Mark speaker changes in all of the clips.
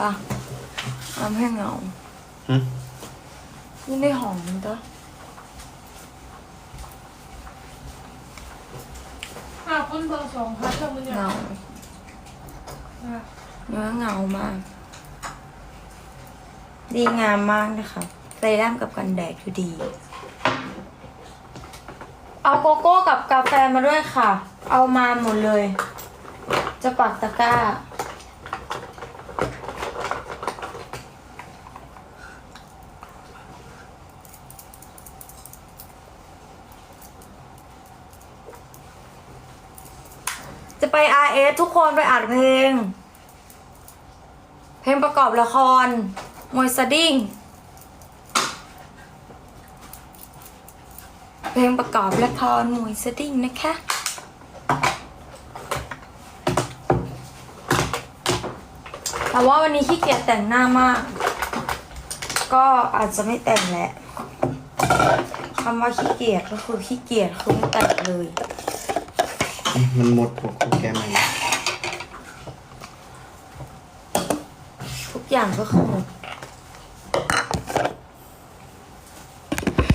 Speaker 1: ป่ะทำให้เหงา
Speaker 2: หึ
Speaker 1: ไม่ได้หอมมันจ้ะ
Speaker 3: ห้าคนเบอร์สองพันเท่ามันเนี่ย
Speaker 1: เหงาเนื้อเหงามาก ดีงามมากนะคะเซรั่มกับกันแดดคือดี เอาโกโก้กับกาแฟมาด้วยค่ะ เอามาหมดเลย จะปักตะกร้า จะ ไป RS ทุกคนไปอัดเพลง เพลงประกอบละคร มวยสดิ้ง เพลงประกอบละคร มวยสดิ้งนะคะแต่ว่าวันนี้ขี้เกียจแต่งหน้ามาก ก็อาจจะไม่แต่งแหละคำว่าขี้เกียจก็คือขี้เกียจคือไม่แต่งเลย
Speaker 2: มันหมดผมแกใหม่
Speaker 1: ทุกอย่างก็คือหมด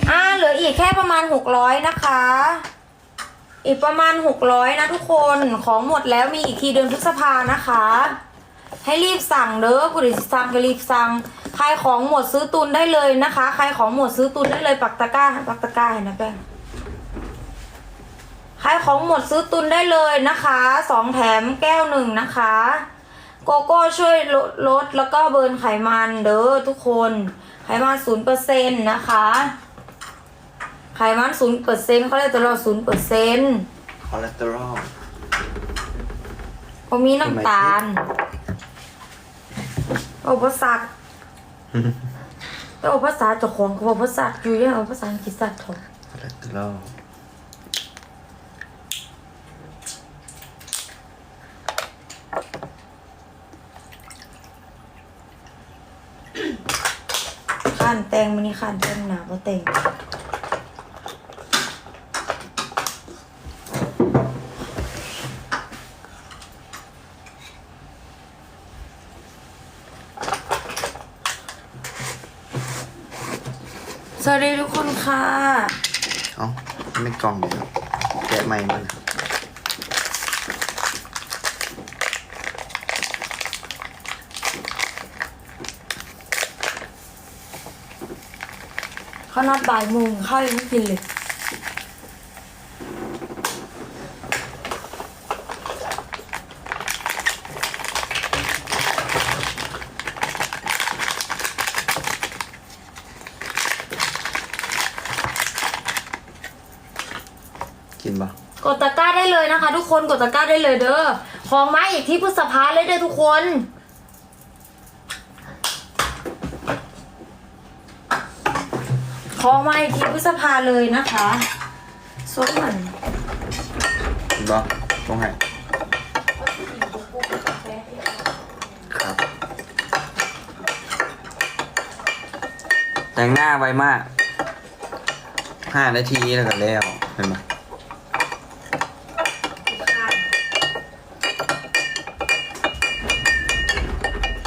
Speaker 1: อ่าเหลืออีกแค่ประมาณหกร้อยนะคะ อีกประมาณหกร้อยนะทุกคนของหมดแล้วมีอีกทีเดือนพฤษภานะคะ ให้รีบสั่งเด้อผู้ใดสิสั่งก็รีบสั่งใครของหมดซื้อตุนได้เลยนะคะ ใครของหมดซื้อตุนได้เลยปักตะกร้าปักตะกร้าเห็นนะแป้ง ใครของหมดซื้อตุนได้เลยนะคะสองแถมแก้วหนึ่งนะคะ โกโก้ช่วยลดลดแล้วก็เบิร์นไขมันเด้อทุกคน ไขมันศูนย์เปอร์เซ็นต์นะคะ ไขมันศูนย์เปอร์เซ็นต์เขาเรียกตัวเราศูนย์เปอร์เซ็นต์
Speaker 2: คอเลสเตอรอล
Speaker 1: ผมมีน้ำตาล โอ้ภาษาแต่โอ้ภาษาเจ้าของเขาบอกภาษาอยู่ยังเอาภาษาอังกฤษสัตว์ถอ
Speaker 2: คอเลสเตอรอลา
Speaker 1: นแตงมันนี่ข้านแตงหนาก็แตงสวัสดีทุกคนค่ะ
Speaker 2: เอ้าไม่กล่องเดียวแกะใหม่มัน
Speaker 1: เขานัดบ่ายโมงข้าวยังไม่กินเลย
Speaker 2: กินปะ
Speaker 1: กดตะกร้าได้เลยนะคะ ทุกคนกดตะกร้าได้เลยเด้อ ของไม้อีกที่พฤษภาเลยเด้อทุกคน ของไม้อีกที่พฤษภาเลยนะคะส้มมัน
Speaker 2: กินปะต้องให้ครับ แต่งหน้าไวมากห้านาทีแล้วก็แล้วเห็นไหม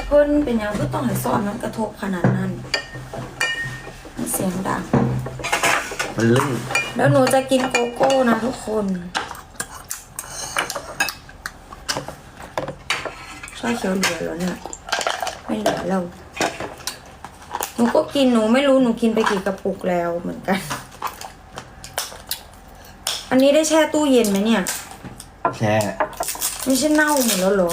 Speaker 1: เพิ่นเป็นหยังก็ต้องให้ซ่อนมันกระทบขนาดนั้นมันเสีย งดัง
Speaker 2: มันลึ่ง
Speaker 1: แล้วหนูจะกินโกโก้นะทุกคนชาเขียวเหลือแล้วเนี่ยไม่เหลือแล้วหนูก็กินหนูไม่รู้หนูกินไปกี่กระปุกแล้วเหมือนกัน อันนี้ได้แช่ตู้เย็นไหมเนี่ย
Speaker 2: แค่
Speaker 1: ไม่ใช่เน่าหมดแล้วเหรอ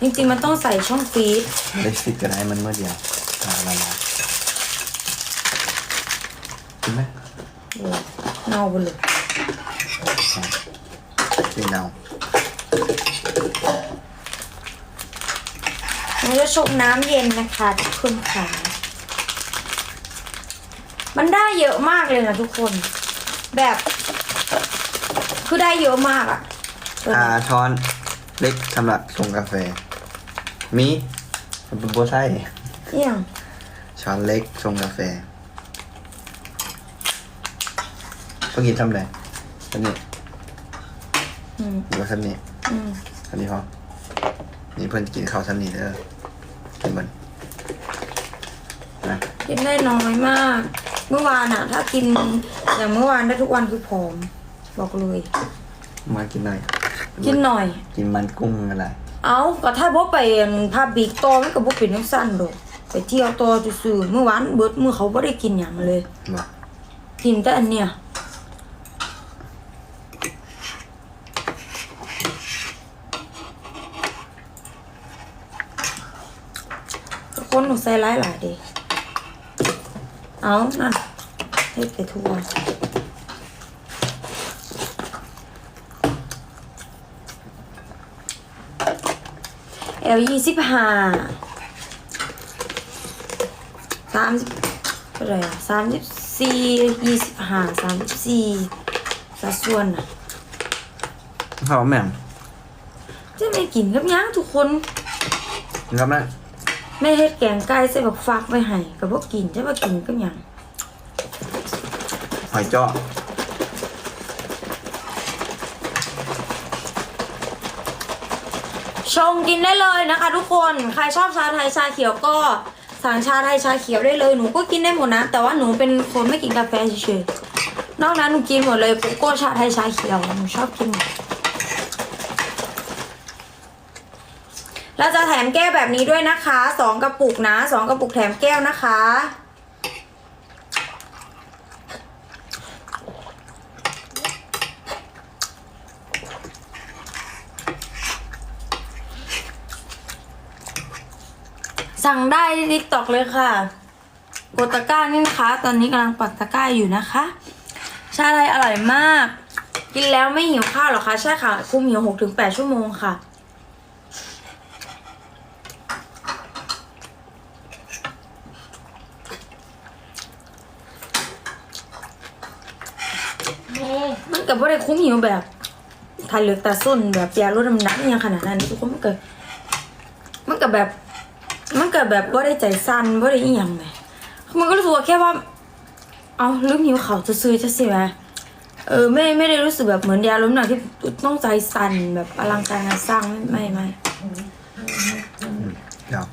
Speaker 1: จริงๆมันต้องใส่ช่องฟรีซ
Speaker 2: ได้สิบก็ได้มันเมื่อเดียวอ่าละลายกินไหม
Speaker 1: เออ เน่าไปเลย
Speaker 2: กินเอา
Speaker 1: เราจะชงน้ำเย็นนะคะทุกคนค่ะ มันได้เยอะมากเลยนะทุกคน แบบ คือได้เยอะมากอะตัว
Speaker 2: อ่า
Speaker 1: นี้
Speaker 2: ช้อนเล็กสำหรับชงกาแฟ มีมันเป็นโบไซ
Speaker 1: เอี่ยง
Speaker 2: ช้อนเล็กชงกาแฟ เพิ่งกินทำไรอันนี้
Speaker 1: อืม
Speaker 2: หรือว่าสันนี้
Speaker 1: อืม
Speaker 2: อันนี้พอนี่เพิ่นกินข้าวสันนี้เด้อกินมัน
Speaker 1: กินได้น้อยมาก เมื่อวานอะถ้ากินอย่างเมื่อวานได้ทุกวันคือผอมบอกเลย
Speaker 2: มากินหน่อย
Speaker 1: กินหน่อย
Speaker 2: กินมันกุ้งอะไร
Speaker 1: เอาก็ถ้าบ่ไปอั่นพาบีกต่อมันก็บ่เป็นจังซั่นดอกไปเที่ยวต่อซื่อๆเมื่อวานเบิดมื้อเขาบ่ได้กินหยังเลย
Speaker 2: บอก
Speaker 1: กินแต่อันเนี้ย คนหนูใส่ร้ายหลายเดีเอานั่นเฮ็ดไปทั่วเอลยี่สิบห้าสามสิบเท่าไหร่อะสามสิบสี่ยี่สิบห้าสามสิบสี่สัดส่วนน่ะ
Speaker 2: เขาแม่ง
Speaker 1: จะไม่กินกับหยังทุกคน
Speaker 2: ครับนะ
Speaker 1: แม่เฮ็ดแกงไก่ใส่บักฟักไว้ให้กับพวกกินจะว่ากินกับหยัง
Speaker 2: หอยเจ้าะ
Speaker 1: ชงกินได้เลยนะคะทุกคนใครชอบชาไทยชาเขียวก็สั่งชาไทยชาเขียวได้เลยหนูก็กินได้หมดนะ แต่ว่าหนูเป็นคนไม่กินกาแฟเฉยๆนอกนั้นหนูกินหมดเลยโกโก้ชาไทยชาเขียวหนูชอบกินหมด เราจะแถมแก้วแบบนี้ด้วยนะคะสองกระปุกนะสองกระปุกแถมแก้วนะคะ สั่งได้ทิกตอกเลยค่ะกดตะกร้านี่นะคะ ตอนนี้กำลังปักตะกร้าอยู่นะคะ ชาไทยอร่อยมาก กินแล้วไม่หิวข้าวหรอคะ ใช่ค่ะ คุมหิวหกถึงแปดชั่วโมงค่ะ
Speaker 3: โม
Speaker 1: มัน กับว่าได้คุ้มหิวแบบทานเหลือกตาส้นแบบยาลดน้ำหนักอหยังขนาดนั้นทุกคนมันเกิดมันกับแบบ มันเกิดแบบว่าได้ใจสั้นว่าได้อีหยังไงมันก็รู้สึกว่าแค่ว่า เอาลืมหิวเขาจะซื้อจะสิไหมเออไม่ไม่ได้รู้สึกแบบเหมือนยาลดน้ำหนักที่ต้องใจสั่นแบบอลังการงานสร้างไม่ไม่
Speaker 2: เดี๋ยว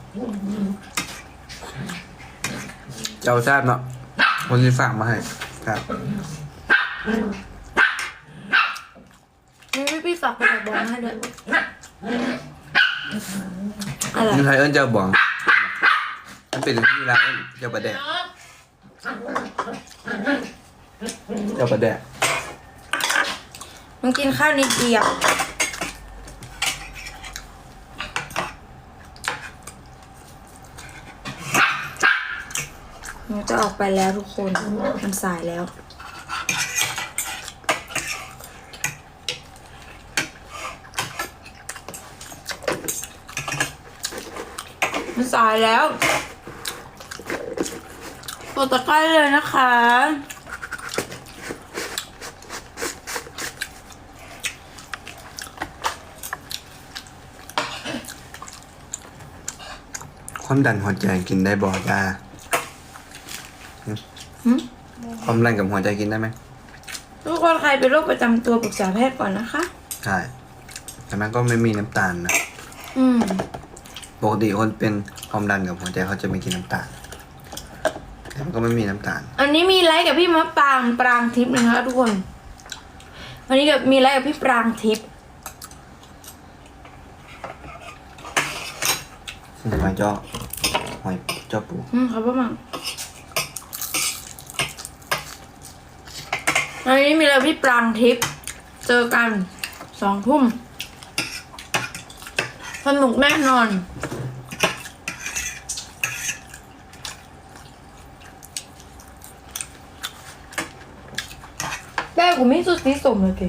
Speaker 2: เจ้าทราบเนาะคนที่ฝากมาให้ครับ
Speaker 1: กไปบอกให้ด้วยอะไร
Speaker 2: นี่ไทยเอิ้นเจ้าบองมันเป็นที่ร้านเอิ้นเจ้าประแดกเจ้าประแดก
Speaker 1: มันกินข้าวนิดเดียวหนูจะออกไปแล้วทุกคน มันสายแล้ว สายแล้วกดตะไคร้เลยนะคะ
Speaker 2: ความดันหัวใจกินได้บ่ยา
Speaker 1: หึ
Speaker 2: ความดันกับหัวใจกินได้ไหม
Speaker 1: ทุกคนใครเป็นโรคประจำตัวปรึกษาแพทย์ก่อนนะคะ
Speaker 2: ใช่แต่มันก็ไม่มีน้ำตาลนะ
Speaker 1: อืม
Speaker 2: ปกติคนเป็น ความดันกับหัวใจเขาจะไม่กินน้ำตาลแต่มันก็ไม่มีน้ำตาล
Speaker 1: อันนี้มีไลฟ์กับพี่มะปรางปรางทิพย์นะคะทุกคน วันนี้กับมีไลฟ์กับพี่ปรางทิพย์
Speaker 2: หอยเจ้าหอยเจ้าปู
Speaker 1: อืมครับพ่อมังอันนี้มีไลฟ์กับพี่ปรางทิพย์เจอกันสองทุ่มสนุกแน่นอน กูไม่สุดที่สมเลยกิ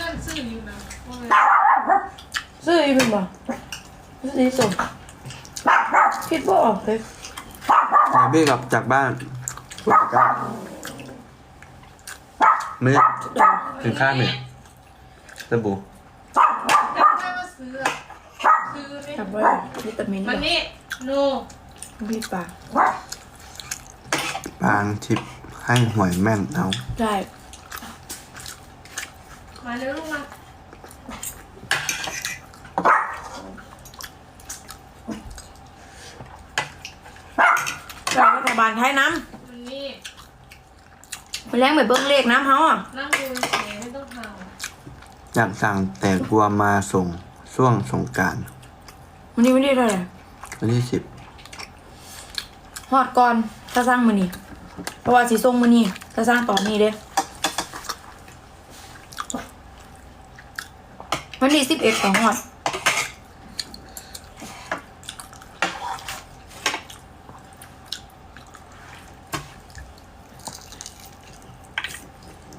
Speaker 3: นั่นซื่ออยู่นะว่าไง
Speaker 1: ซื้ออีกเป็นบ่สุดที่สมคิดว่าออกเลย
Speaker 2: หายบี้กลับจากบ้านปวดก้าเมื่อถึงข้างหนึ่งสบู่
Speaker 3: จำได้ว่าซื้ออะซื้อนี่
Speaker 1: ทำว่าวิตามิน
Speaker 3: มันนี่โน
Speaker 1: พี่ปาก
Speaker 2: ปางทิพย์ ให้หวยแม่นเอา
Speaker 1: ใช่
Speaker 3: มาเร็วลูกมา
Speaker 1: อจากรัฐบาลไทยน้
Speaker 3: มันนี่ำ
Speaker 1: ไปแรงไปเบิ้งเลขน้ำเขาอะ
Speaker 3: นั่งดูเฉยไม่ต้องท
Speaker 2: อยากสั่งแต่กลัวมาส่งช่วงสงกราร
Speaker 1: วันนี้วันที่เท่าไหร่
Speaker 2: วันที่สิบ
Speaker 1: ฮอดก่อนถ้าสร้างมือนี่ เพราะว่าสีส้มมือนี่ถ้าสร้างตอนนี้เด้วันที่สิบเอ็ดของฮอด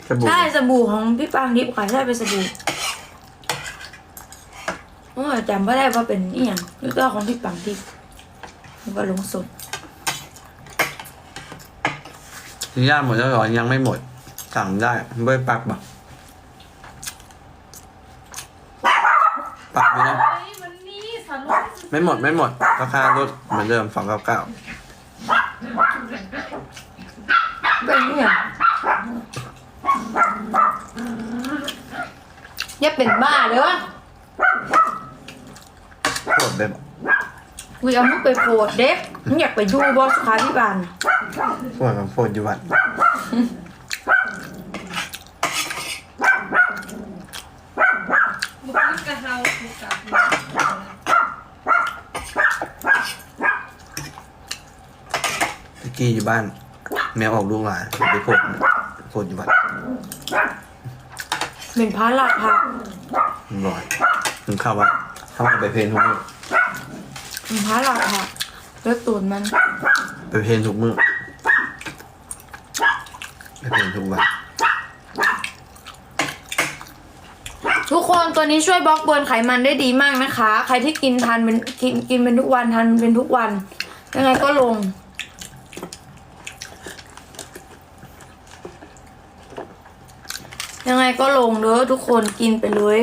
Speaker 2: สบู่
Speaker 1: ใช่สบู่ของพี่ปางทิพย์ค่ะใช่เป็นสบู่โอ้ยจำไม่ได้ว่าเป็นนี่ยังนี่ก็ของพี่ปางทิพย์มันก็ลงสด
Speaker 2: ที่ย่าหมดแล้วเหรอยังไม่หมด สั่งได้เบ้ยปักบ่ปักไหมนะำ
Speaker 3: เฮ้ยมันนี่สันว่า
Speaker 2: ไม่หมดไม่หมดราคารถเหมือนเดิมสองเก้าเก้า
Speaker 1: เป็นนี่ยังอย่าเป็นบ้าเด้อ
Speaker 2: โคตรแบบ
Speaker 1: กูเอามึงไปโพดเด็กมึงอยากไปดูบอสขาพี่บาน
Speaker 2: โคตรกับโคตรอยู่วัด
Speaker 3: บุกกระเฮาบุกกับ
Speaker 2: ตะกี้อยู่บ้าน แมวออกลูกหลานไปโคตรโคตรอยู่วัด
Speaker 1: เป็นพระราพา
Speaker 2: มันบ่อยถึงเข้าวัดเข้าวัดไปเพลนทุกมื้อ
Speaker 1: เป็นพระราพาเลือกตูนมัน
Speaker 2: ไปเพลนทุกมื้อไปเพลนทุกวัน
Speaker 1: ทุกคนตัวนี้ช่วยบล็อกเบิร์นไขมันได้ดีมากนะคะ ใครที่กินทานเป็นกินกินเป็นทุกวันทานเป็นทุกวัน ยังไงก็ลง ยังไงก็ลงเด้อทุกคนกินไปเลย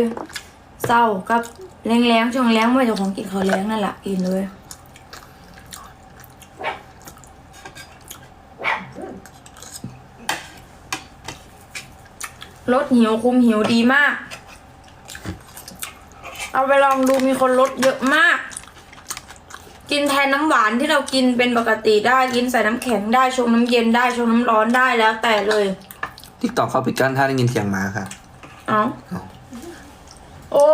Speaker 1: เศร้ากับแรงๆช่วงแรงไม่จ้าของกินเขาวแรงนั่นแหละกินเลยลดหิวคุมหิวดีมาก เอาไปลองดูมีคนลดเยอะมาก กินแทนน้ำหวานที่เรากินเป็นปกติได้กินใส่น้ำแข็งได้ชงน้ำเย็นได้ชงน้ำร้อนได้แล้วแต่เลย
Speaker 2: ทิกตอกเขาปิดกั้นถ้าได้ยินเสียงหมาค่ะ
Speaker 1: เอา
Speaker 2: เอา
Speaker 1: โอ้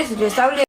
Speaker 1: ยสุดเดี๋ยวเศร้าเลย